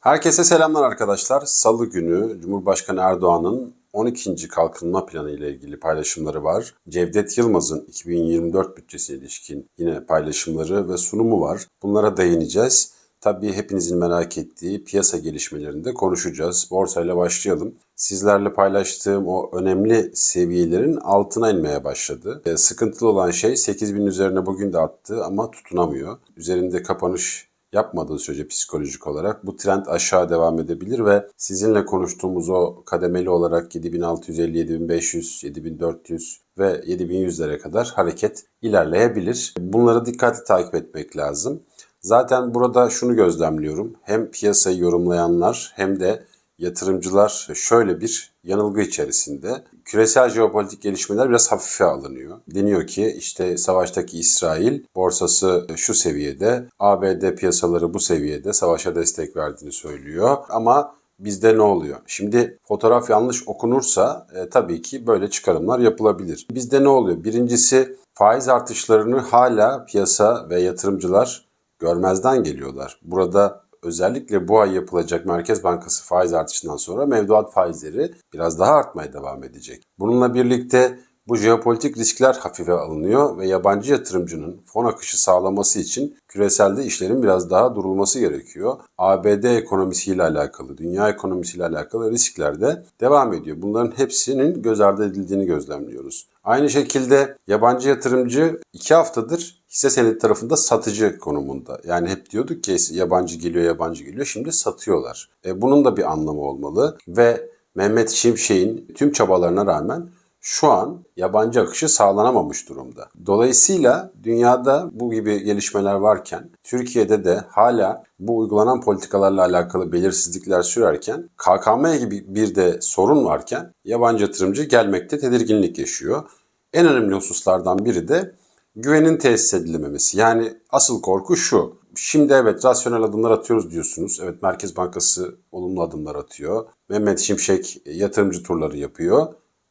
Herkese selamlar arkadaşlar. Salı günü Cumhurbaşkanı Erdoğan'ın 12. kalkınma planı ile ilgili paylaşımları var. Cevdet Yılmaz'ın 2024 bütçesine ilişkin yine paylaşımları ve sunumu var. Bunlara değineceğiz. Tabii hepinizin merak ettiği piyasa gelişmelerini de konuşacağız. Borsayla başlayalım. Sizlerle paylaştığım o önemli seviyelerin altına inmeye başladı. E, sıkıntılı olan şey 8000 üzerine bugün de attı ama tutunamıyor. Üzerinde kapanış yapmadığı sürece psikolojik olarak bu trend aşağı devam edebilir ve sizinle konuştuğumuz o kademeli olarak 7650, 7500, 7400 ve 7100'lere kadar hareket ilerleyebilir. Bunları dikkatli takip etmek lazım. Zaten burada şunu gözlemliyorum. Hem piyasayı yorumlayanlar hem de yatırımcılar şöyle bir yanılgı içerisinde. Küresel jeopolitik gelişmeler biraz hafife alınıyor. Deniyor ki işte savaştaki İsrail borsası şu seviyede, ABD piyasaları bu seviyede savaşa destek verdiğini söylüyor. Ama bizde ne oluyor? Şimdi fotoğraf yanlış okunursa e, tabii ki böyle çıkarımlar yapılabilir. Bizde ne oluyor? Birincisi faiz artışlarını hala piyasa ve yatırımcılar görmezden geliyorlar. Burada özellikle bu ay yapılacak Merkez Bankası faiz artışından sonra mevduat faizleri biraz daha artmaya devam edecek. Bununla birlikte bu jeopolitik riskler hafife alınıyor ve yabancı yatırımcının fon akışı sağlaması için küreselde işlerin biraz daha durulması gerekiyor. ABD ekonomisiyle alakalı, dünya ekonomisiyle alakalı riskler de devam ediyor. Bunların hepsinin göz ardı edildiğini gözlemliyoruz. Aynı şekilde yabancı yatırımcı iki haftadır hisse senedi tarafında satıcı konumunda. Yani hep diyorduk ki yabancı geliyor yabancı geliyor şimdi satıyorlar. E, bunun da bir anlamı olmalı ve Mehmet Şimşek'in tüm çabalarına rağmen şu an yabancı akışı sağlanamamış durumda. Dolayısıyla dünyada bu gibi gelişmeler varken Türkiye'de de hala bu uygulanan politikalarla alakalı belirsizlikler sürerken KKM gibi bir de sorun varken yabancı yatırımcı gelmekte tedirginlik yaşıyor. En önemli hususlardan biri de güvenin tesis edilememesi. Yani asıl korku şu. Şimdi evet rasyonel adımlar atıyoruz diyorsunuz. Evet Merkez Bankası olumlu adımlar atıyor. Mehmet Şimşek yatırımcı turları yapıyor.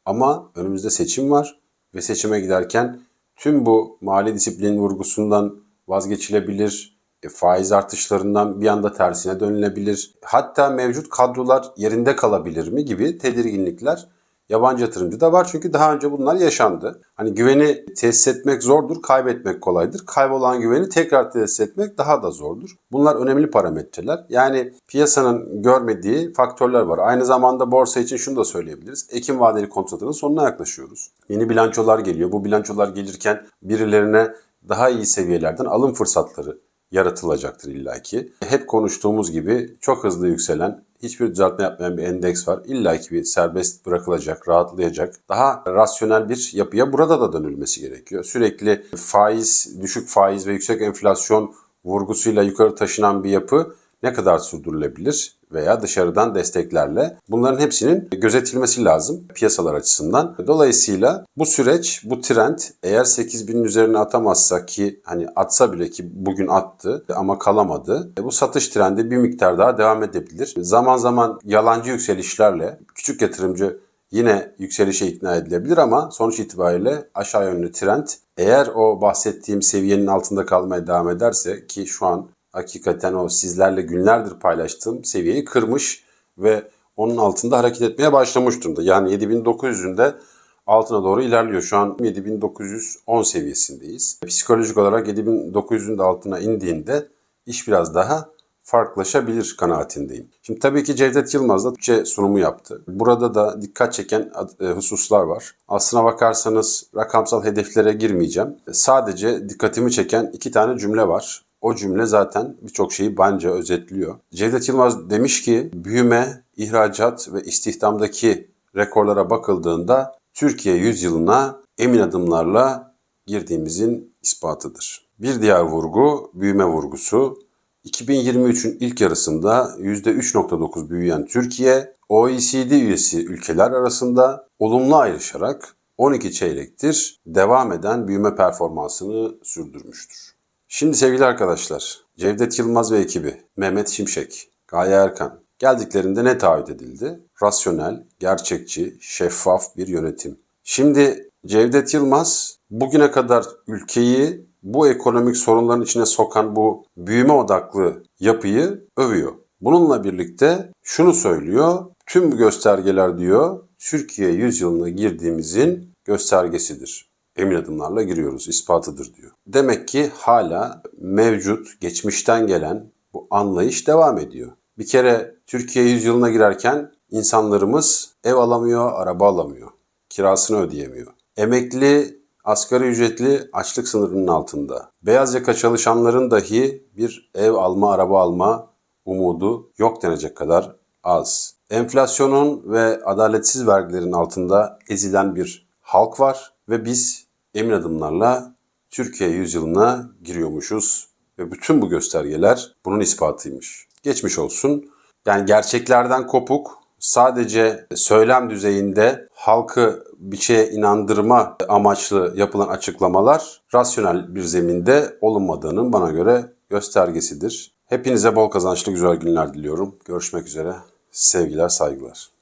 Ama önümüzde seçim var ve seçime giderken tüm bu mali disiplin vurgusundan vazgeçilebilir, e, faiz artışlarından bir anda tersine dönülebilir. Hatta mevcut kadrolar yerinde kalabilir mi gibi tedirginlikler yabancı yatırımcı da var. Çünkü daha önce bunlar yaşandı. Hani güveni tesis etmek zordur, kaybetmek kolaydır. Kaybolan güveni tekrar tesis etmek daha da zordur. Bunlar önemli parametreler. Yani piyasanın görmediği faktörler var. Aynı zamanda borsa için şunu da söyleyebiliriz. Ekim vadeli kontratının sonuna yaklaşıyoruz. Yeni bilançolar geliyor. Bu bilançolar gelirken birilerine daha iyi seviyelerden alım fırsatları yaratılacaktır illaki. Hep konuştuğumuz gibi çok hızlı yükselen, hiçbir düzeltme yapmayan bir endeks var. İlla ki bir serbest bırakılacak, rahatlayacak. Daha rasyonel bir yapıya burada da dönülmesi gerekiyor. Sürekli faiz, düşük faiz ve yüksek enflasyon vurgusuyla yukarı taşınan bir yapı ne kadar sürdürülebilir veya dışarıdan desteklerle bunların hepsinin gözetilmesi lazım piyasalar açısından. Dolayısıyla bu süreç, bu trend eğer 8000'in üzerine atamazsa ki hani atsa bile ki bugün attı ama kalamadı. Bu satış trendi bir miktar daha devam edebilir. Zaman zaman yalancı yükselişlerle küçük yatırımcı yine yükselişe ikna edilebilir ama sonuç itibariyle aşağı yönlü trend eğer o bahsettiğim seviyenin altında kalmaya devam ederse ki şu an hakikaten o sizlerle günlerdir paylaştığım seviyeyi kırmış ve onun altında hareket etmeye başlamış durumda. Yani 7900'ün de altına doğru ilerliyor. Şu an 7910 seviyesindeyiz. Psikolojik olarak 7900'ün de altına indiğinde iş biraz daha farklılaşabilir kanaatindeyim. Şimdi tabii ki Cevdet Yılmaz da Türkçe sunumu yaptı. Burada da dikkat çeken hususlar var. Aslına bakarsanız rakamsal hedeflere girmeyeceğim. Sadece dikkatimi çeken iki tane cümle var. O cümle zaten birçok şeyi bence özetliyor. Cevdet Yılmaz demiş ki büyüme, ihracat ve istihdamdaki rekorlara bakıldığında Türkiye yüzyılına emin adımlarla girdiğimizin ispatıdır. Bir diğer vurgu büyüme vurgusu. 2023'ün ilk yarısında %3.9 büyüyen Türkiye, OECD üyesi ülkeler arasında olumlu ayrışarak 12 çeyrektir devam eden büyüme performansını sürdürmüştür. Şimdi sevgili arkadaşlar, Cevdet Yılmaz ve ekibi, Mehmet Şimşek, Gaye Erkan geldiklerinde ne taahhüt edildi? Rasyonel, gerçekçi, şeffaf bir yönetim. Şimdi Cevdet Yılmaz bugüne kadar ülkeyi bu ekonomik sorunların içine sokan bu büyüme odaklı yapıyı övüyor. Bununla birlikte şunu söylüyor. Tüm göstergeler diyor Türkiye yüzyılına girdiğimizin göstergesidir. Emin adımlarla giriyoruz, ispatıdır diyor. Demek ki hala mevcut, geçmişten gelen bu anlayış devam ediyor. Bir kere Türkiye yüzyılına girerken insanlarımız ev alamıyor, araba alamıyor. Kirasını ödeyemiyor. Emekli, asgari ücretli açlık sınırının altında. Beyaz yaka çalışanların dahi bir ev alma, araba alma umudu yok denecek kadar az. Enflasyonun ve adaletsiz vergilerin altında ezilen bir halk var ve biz emin adımlarla Türkiye yüzyılına giriyormuşuz ve bütün bu göstergeler bunun ispatıymış. Geçmiş olsun. Yani gerçeklerden kopuk, sadece söylem düzeyinde halkı bir şeye inandırma amaçlı yapılan açıklamalar rasyonel bir zeminde olunmadığının bana göre göstergesidir. Hepinize bol kazançlı güzel günler diliyorum. Görüşmek üzere. Sevgiler, saygılar.